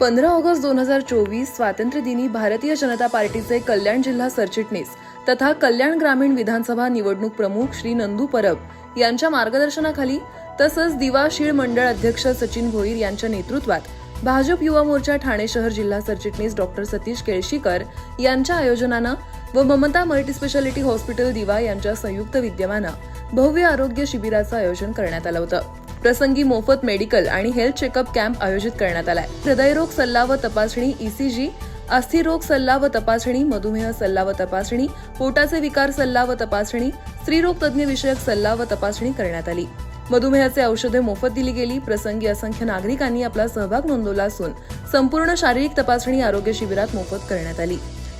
पंधरा ऑगस्ट दोन हजार चोवीस स्वातंत्र्यदिनी भारतीय जनता पार्टीचे कल्याण जिल्हा सरचिटणीस तथा कल्याण ग्रामीण विधानसभा निवडणूक प्रमुख श्री नंदू परब यांच्या मार्गदर्शनाखाली तसंच दिवा शीळ मंडळ अध्यक्ष सचिन भोईर यांच्या नेतृत्वात भाजप युवा मोर्चा ठाणे शहर जिल्हा सरचिटणीस डॉक्टर सतीश केळशीकर यांच्या आयोजनानं व ममता मल्टीस्पेशालिटी हॉस्पिटल दिवा यांच्या संयुक्त विद्यमानं भव्य आरोग्य शिबिराचं आयोजन करण्यात आलं होतं. प्रसंगी मोफत मेडिकल आणि हेल्थ चेकअप कॅम्प आयोजित करण्यात आलाय. हृदयरोग सल्ला व तपासणी ईसीजी अस्थिरोग सल्ला व तपासणी मधुमेह सल्ला व तपासणी पोटाचे विकार सल्ला व तपासणी स्त्रीरोग तज्ज्ञ विषयक सल्ला व तपासणी करण्यात आली. मधुमेहाचे औषधे मोफत दिली गेली. प्रसंगी असंख्य नागरिकांनी आपला सहभाग नोंदवला असून संपूर्ण शारीरिक तपासणी आरोग्य शिबिरात मोफत करण्यात आली.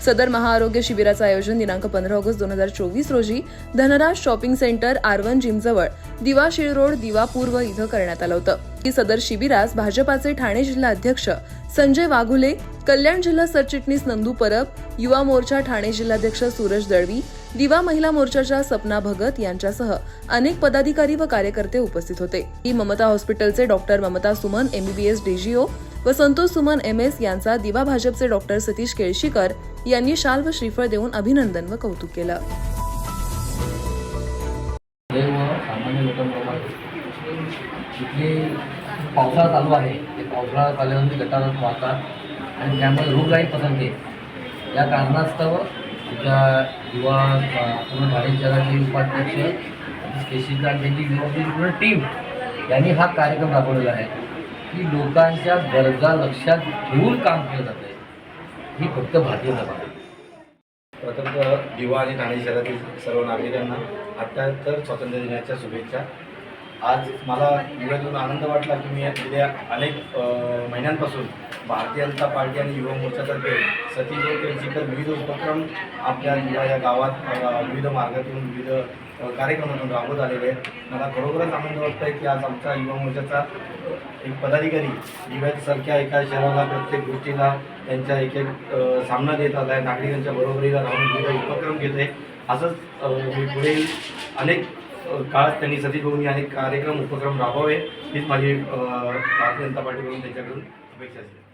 सदर महाआरोग्य शिबिराचं आयोजन दिनांक पंधरा ऑगस्ट दोन हजार चोवीस रोजी Dhanraj shopping centre R one जिमजवळ Diva शिळरोड दिवा पूर्व इथं करण्यात आलं होतं. ही सदर शिबिरास भाजपाचे ठाणे जिल्हा अध्यक्ष संजय वाघुले कल्याण जिल्हा सरचिटणीस नंदू परब युवा मोर्चा ठाणे जिल्हाध्यक्ष सूरज दळवी दिवा महिला मोर्चाच्या सपना भगत यांच्यासह अनेक पदाधिकारी व कार्यकर्ते उपस्थित होते. ही ममता हॉस्पिटलचे doctor Mamata Suman MBBS DGO व संतोष सुमन एम एस यांचा दिवा भाजपचे डॉक्टर सतीश केळशीकर यांनी शाल व श्रीफळ देऊन अभिनंदन व कौतुक केलं. पावसाळा चालू आहे. ते पावसाळा चालल्यानंतर गटारात वाहतात आणि त्यामुळे रोगराई पसरते. या कारणास्तव आमच्या युवा पूर्ण ठाणे शहराचे उपाध्यक्ष केशीकर यांची युवा पूर्ण टीम यांनी हा कार्यक्रम राबवलेला आहे. की लोकांच्या गरजा लक्षात घेऊन काम केलं जात आहे. ही फक्त भारतीय जनता पार्टी प्रथम दिवा आणि ठाणे शहरातील सर्व नागरिकांना अठ्ठ्याहत्तर स्वातंत्र्य दिनाच्या शुभेच्छा. आज मला दिव्यातून आनंद वाटला की मी गेल्या अनेक महिन्यांपासून भारतीय जनता पार्टी आणि युवा मोर्चातर्फे सतीश केळशीकर विविध उपक्रम आपल्या या गावात विविध मार्गातून विविध कार्यक्रमातून राबवत आलेले आहेत. मला खरोखरच आनंद वाटतो आहे की आज आमचा युवा मोर्चाचा एक पदाधिकारी दिव्यासारख्या एका शहराला प्रत्येक गोष्टीला त्यांच्या एक एक सामना देत आला आहे. नागरिकांच्या बरोबरीला राहून विविध उपक्रम घेत आहे असंच पुढे मी अनेक काळात त्यांनी सती भाऊंनी अनेक कार्यक्रम उपक्रम राबवावे हीच माझी भारतीय जनता पार्टीकडून त्यांच्याकडून अपेक्षा असते